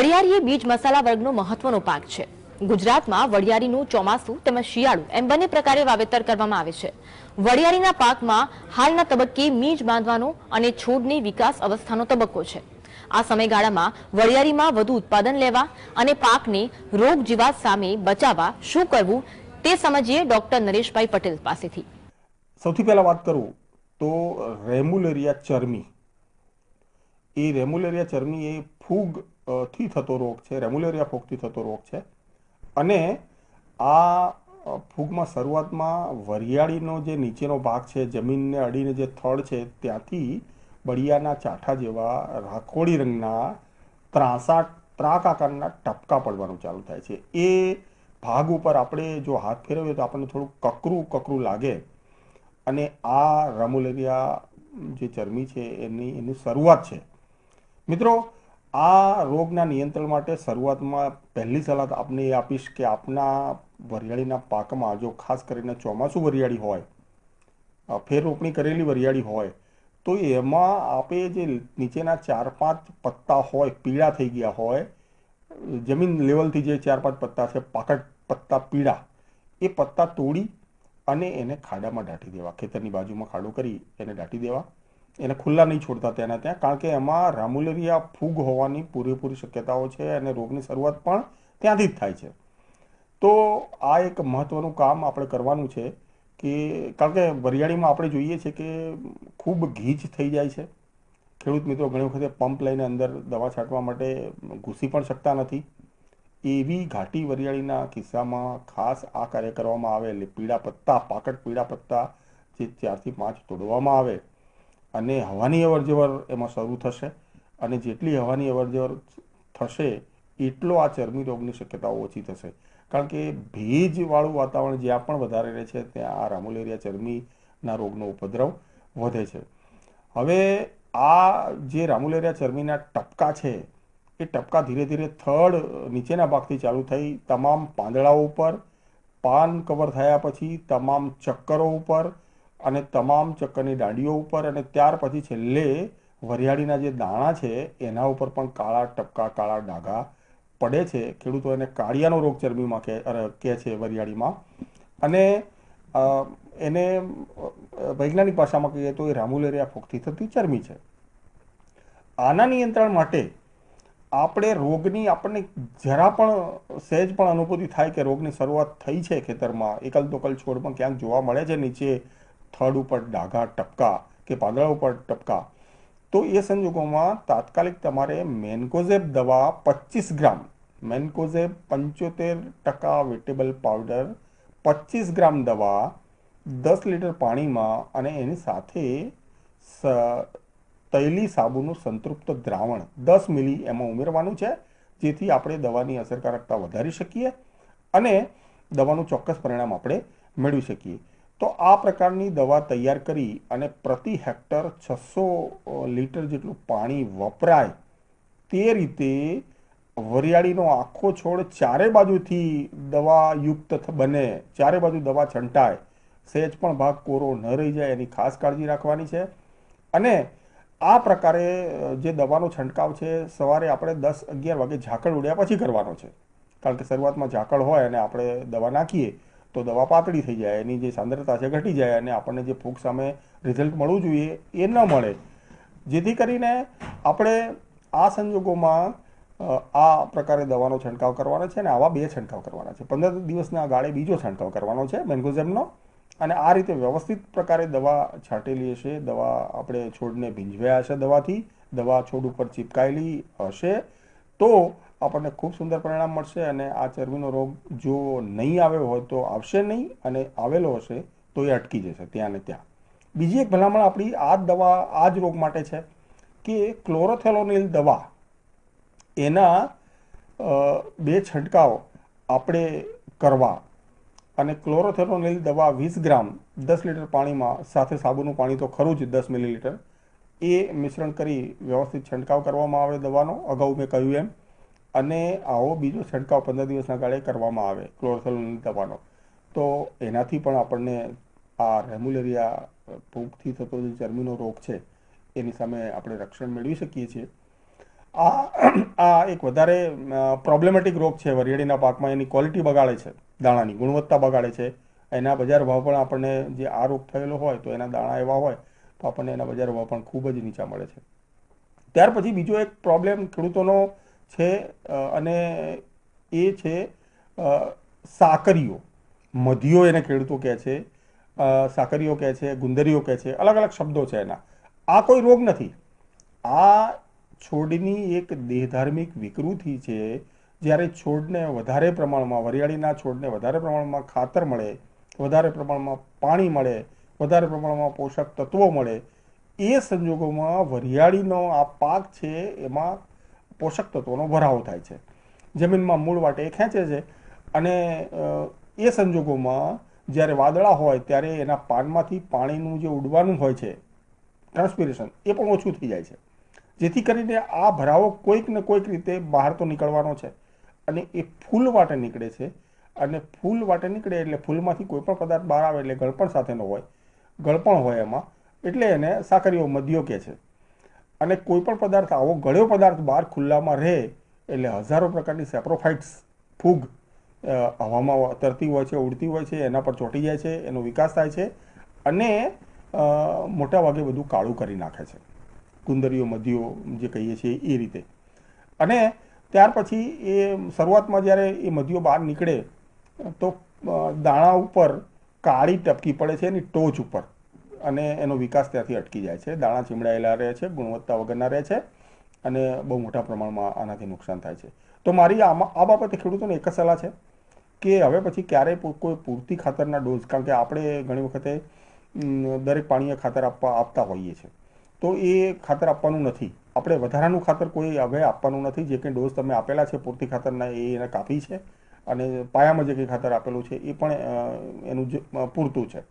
વડિયારી એ બીજ મસાલા વર્ગનો મહત્વનો પાક છે. ગુજરાતમાં વડિયારીનું ચોમાસું તેમજ શિયાળુ એમ બંને પ્રકારે વાવેતર કરવામાં આવે છે. વડિયારીના પાકમાં હાલના તબક્કે મીજ બાંધવાનો અને છોડની વિકાસ અવસ્થાનો તબક્કો છે. આ સમયગાળામાં વડિયારીમાં વધુ ઉત્પાદન લેવા અને પાકને રોગ જીવાત સામે બચાવવા શું કરવું તે સમજીએ ડોક્ટર નરેશભાઈ પટેલ પાસેથી. સૌથી પહેલાં વાત કરું તો રેમ્યુલેરિયા ચરમી. એ રેમ્યુલેરિયા ચરમી એ ફૂગ થી થતો રોગ છે રેમ્યુલેરિયા ફૂગથી થતો રોગ છે. અને આ ફૂગમાં શરૂઆતમાં વરિયાળીનો જે નીચેનો ભાગ છે, જમીનને અડીને જે થડ છે, ત્યાંથી બળિયાના ચાઠા જેવા રાખોડી રંગના ત્રાસા, ત્રાક આકારના ટપકા પડવાનું ચાલુ થાય છે. એ ભાગ ઉપર આપણે જો હાથ ફેરવીએ તો આપણને થોડું કકરું કકરું લાગે. અને આ રેમ્યુલેરિયા જે ચરમી છે, એની એની શરૂઆત છે. મિત્રો આ રોગના નિયંત્રણ માટે શરૂઆતમાં પહેલી સલાહ આપને એ આપીશ કે આપના વરિયાળીના પાકમાં જો ખાસ કરીને ચોમાસું વરિયાળી હોય ફેર રોપણી કરેલી વરિયાળી હોય, તો એમાં આપે જે નીચેના ચાર પાંચ પત્તા હોય, પીળા થઈ ગયા હોય, જમીન લેવલથી જે ચાર પાંચ પત્તા છે પાકટ પત્તા પીળા, એ પત્તા તોડી અને એને ખાડામાં દાટી દેવા. ખેતરની બાજુમાં ખાડો કરી એને દાટી દેવા. એને ખુલ્લા નહીં છોડતા તેના ત્યાં, કારણ કે એમાં રામુલેરિયા ફૂગ હોવાની પૂરેપૂરી શક્યતાઓ છે અને રોગની શરૂઆત પણ ત્યાંથી જ થાય છે. તો આ એક મહત્વનું કામ આપણે કરવાનું છે કે, કારણ કે વરિયાળીમાં આપણે જોઈએ છે કે ખૂબ ગીચ થઈ જાય છે. ખેડૂત મિત્રો ઘણી વખતે પંપ લઈને અંદર દવા છાંટવા માટે ઘૂસી પણ શકતા નથી. એવી ઘાટી વરિયાળીના કિસ્સામાં ખાસ આ કાર્ય કરવામાં આવે, એટલે પીળા પત્તા, પાકટ પીળા પત્તા જે ચારથી પાંચ તોડવામાં આવે અને હવાની અવરજવર એમાં શરૂ થશે અને જેટલી હવાની અવરજવર થશે, એટલો આ ચરમી રોગની શક્યતાઓ ઓછી થશે. કારણ કે ભેજવાળું વાતાવરણ જ્યાં પણ વધારે રહે છે, ત્યાં આ રામુલેરિયા ચરમીના રોગનો ઉપદ્રવ વધે છે. હવે આ જે રામુલેરિયા ચરમીના ટપકા છે, એ ટપકા ધીરે ધીરે થડ નીચેના ભાગથી ચાલુ થઈ તમામ પાંદડાઓ ઉપર, પાન કવર થયા પછી તમામ ચક્કરો ઉપર અને તમામ ચક્કરની દાંડીઓ ઉપર અને ત્યાર પછી છેલ્લે વરિયાળીના જે દાણા છે, એના ઉપર પણ કાળા ટપકા, કાળા ડાઘા પડે છે. ખેડૂતો એને કાળિયાનો રોગ ચરબીમાં કે કહે છે વરિયાળીમાં. અને એને વૈજ્ઞાનિક ભાષામાં કહીએ તો એ રામુલેરિયા ફૂગથી થતી ચરમી છે. આના નિયંત્રણ માટે આપણે રોગની આપણને જરા પણ સહેજ પણ અનુભૂતિ થાય કે રોગની શરૂઆત થઈ છે ખેતરમાં. એકલ દોકલ છોડમાં ક્યાંક જોવા મળે છે નીચે. થડ ઉપર ડાઘા ટપકા કે પાંદડા ઉપર ટપકા. તો એ સંજોગોમાં તાત્કાલિક તમારે મેન્કોઝેબ દવા પચીસ ગ્રામ, મેન્કોઝેબ પંચોતેર ટકા વેટેબલ પાવડર પચીસ ગ્રામ દવા, દસ લીટર પાણીમાં અને એની સાથે તૈલી સાબુનું સંતૃપ્ત દ્રાવણ દસ મિલી એમાં ઉમેરવાનું છે, જેથી આપણે દવાની અસરકારકતા વધારી શકીએ અને દવાનું ચોક્કસ પરિણામ આપણે મેળવી શકીએ. તો આ પ્રકારની દવા તૈયાર કરી અને પ્રતિ હેક્ટર છસો લીટર જેટલું પાણી વપરાય તે રીતે વરિયાળીનો આખો છોડ ચારે બાજુથી દવાયુક્ત બને. ચારે બાજુ દવા છંટાય. સહેજ પણ ભાગ કોરો ન રહી જાય એની ખાસ કાળજી રાખવાની છે. અને આ પ્રકારે જે દવાનો છંટકાવ છે, સવારે આપણે દસ અગિયાર વાગે ઝાકળ ઉડ્યા પછી કરવાનો છે. કારણ કે શરૂઆતમાં ઝાકળ હોય અને આપણે દવા નાખીએ તો દવા પાતળી થઈ જાય, એની જે સાંદ્રતા છે ઘટી જાય અને આપણને જે ફૂગ સામે રિઝલ્ટ મળવું જોઈએ એ ન મળે. જેથી કરીને આપણે આ સંજોગોમાં આ પ્રકારે દવાનો છંટકાવ કરવાનો છે અને આવા બે છંટકાવ કરવાના છે. પંદર દિવસના ગાળે બીજો છંટકાવ કરવાનો છે મેન્ગોઝેમનો અને આ રીતે વ્યવસ્થિત પ્રકારે દવા છાંટેલી હશે, દવા આપણે છોડને ભીંજવ્યા હશે દવાથી, દવા છોડ ઉપર ચીપકાયેલી હશે. તો આપણને ખૂબ સુંદર પરિણામ મળશે અને આ ચરબીનો રોગ જો નહીં આવ્યો હોય તો આવશે નહીં અને આવેલો હશે તો એ અટકી જશે ત્યાં ને ત્યાં. બીજી એક ભલામણ આપણી આ દવા, આ જ રોગ માટે છે કે ક્લોરોથેલોનિલ દવા, એના બે છંટકાવ આપણે કરવા અને ક્લોરોથેલોનિલ દવા વીસ ગ્રામ દસ લીટર પાણીમાં સાથે સાબુનું પાણી તો ખરું જ દસ મિલીલીટર, એ મિશ્રણ કરી વ્યવસ્થિત છંટકાવ કરવામાં આવે દવાનો. અગાઉ મેં કહ્યું એમ અને આવો બીજો છંટકાવ પંદર દિવસના ગાળે કરવામાં આવે ક્લોરોથેલોનિલ દવાનો. તો એનાથી પણ આપણને આ રેમ્યુલેરિયા ફૂગથી થતો જે ચરમીનો રોગ છે, એની સામે આપણે રક્ષણ મેળવી શકીએ છીએ. આ આ એક વધારે પ્રોબ્લેમેટિક રોગ છે વરિયાળીના પાકમાં એની ક્વોલિટી બગાડે છે, દાણાની ગુણવત્તા બગાડે છે. એના બજાર ભાવ પણ આપણને જે આ રોગ થયેલો હોય, તો એના દાણા એવા હોય, તો આપણને એના બજાર ભાવ પણ ખૂબ જ નીચા મળે છે. ત્યાર પછી બીજો એક પ્રોબ્લેમ ખેડૂતોનો છે અને એ છે સાકરીઓ. મધીઓ એને ખેડૂતો કહે છે સાકરીઓ કહે છે, ગુંદરીઓ કહે છે, અલગ અલગ શબ્દો છે એના. આ કોઈ રોગ નથી. આ છોડની એક દેહધાર્મિક વિકૃતિ છે, જ્યારે છોડને વધારે પ્રમાણમાં, વરિયાળીના છોડને વધારે પ્રમાણમાં ખાતર મળે, વધારે પ્રમાણમાં પાણી મળે, વધારે પ્રમાણમાં પોષક તત્વો મળે, એ સંજોગોમાં વરિયાળીનો આ પાક છે, એમાં પોષક તત્વોનો ભરાવો થાય છે. જમીનમાં મૂળ વાટે ખેંચે છે અને એ સંજોગોમાં જ્યારે વાદળા હોય ત્યારે એના પાનમાંથી પાણીનું જે ઉડવાનું હોય છે ટ્રાન્સપિરેશન એ પણ ઓછું થઈ જાય છે. જેથી કરીને આ ભરાવો કોઈક ને કોઈક રીતે બહાર તો નીકળવાનો છે અને એ ફૂલ વાટે નીકળે છે અને ફૂલ વાટે નીકળે એટલે ફૂલમાંથી કોઈ પણ પદાર્થ બહાર આવે એટલે ગળપણ સાથેનો હોય, ગળપણ હોય એમાં, એટલે એને સાકરીઓ મધ્યો કહે છે. અને કોઈ પણ પદાર્થ, આવો ગળ્યો પદાર્થ બહાર ખુલ્લામાં રહે, એટલે હજારો પ્રકારની સેપ્રોફાઇટ્સ, ફૂગ હવામાં તરતી હોય છે, ઉડતી હોય છે, એના પર ચોંટી જાય છે, એનો વિકાસ થાય છે અને મોટા ભાગે બધું કાળું કરી નાખે છે. કુંદરીઓ મધ્યો, જે કહીએ છીએ એ રીતે. અને ત્યાર પછી એ શરૂઆતમાં જ્યારે એ મધ્યો બહાર નીકળે, તો દાણા ઉપર કાળી ટપકી પડે છે, એની ટોચ ઉપર. અને એનો વિકાસ ત્યાંથી અટકી જાય છે. દાણા ચીમડાયેલા રહે છે, ગુણવત્તા વગરના રહે છે અને બહુ મોટા પ્રમાણમાં આનાથી નુકસાન થાય છે. તો મારી આમાં આ બાબતે ખેડૂતોને એક જ સલાહ છે કે હવે પછી ક્યારેય કોઈ પૂરતી ખાતરના ડોઝ, કારણ કે આપણે ઘણી વખતે દરેક પાણીએ ખાતર આપવા, આપતા હોઈએ છીએ. તો એ ખાતર આપવાનું નથી. આપણે વધારાનું ખાતર કોઈ હવે આપવાનું નથી. જે કંઈ ડોઝ તમે આપેલા છે પૂરતી ખાતરના એ એને કાપી છે અને પાયામાં જે કંઈ ખાતર આપેલું છે એ પણ એનું જે પૂરતું છે.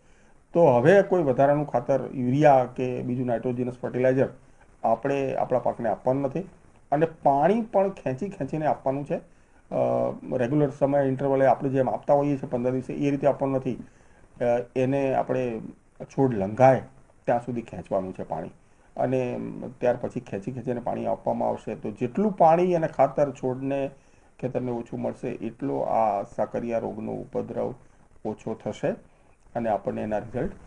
તો હવે કોઈ વધારાનું ખાતર, યુરિયા કે બીજું નાઇટ્રોજનસ ફર્ટિલાઇઝર આપણે આપણા પાકને આપવાનું નથી. અને પાણી પણ ખેંચી ખેંચીને આપવાનું છે. રેગ્યુલર સમય ઇન્ટરવલે આપણે જેમ આપતા હોઈએ છીએ પંદર દિવસે, એ રીતે આપવાનું નથી. એને આપણે છોડ લંઘાય ત્યાં સુધી ખેંચવાનું છે પાણી. અને ત્યાર પછી ખેંચી ખેંચીને પાણી આપવામાં આવશે. તો જેટલું પાણી અને ખાતર છોડને ખેતરને ઓછું મળશે, એટલો આ સાકરિયા રોગનો ઉપદ્રવ ઓછો થશે. અને આપણને એના રિઝલ્ટ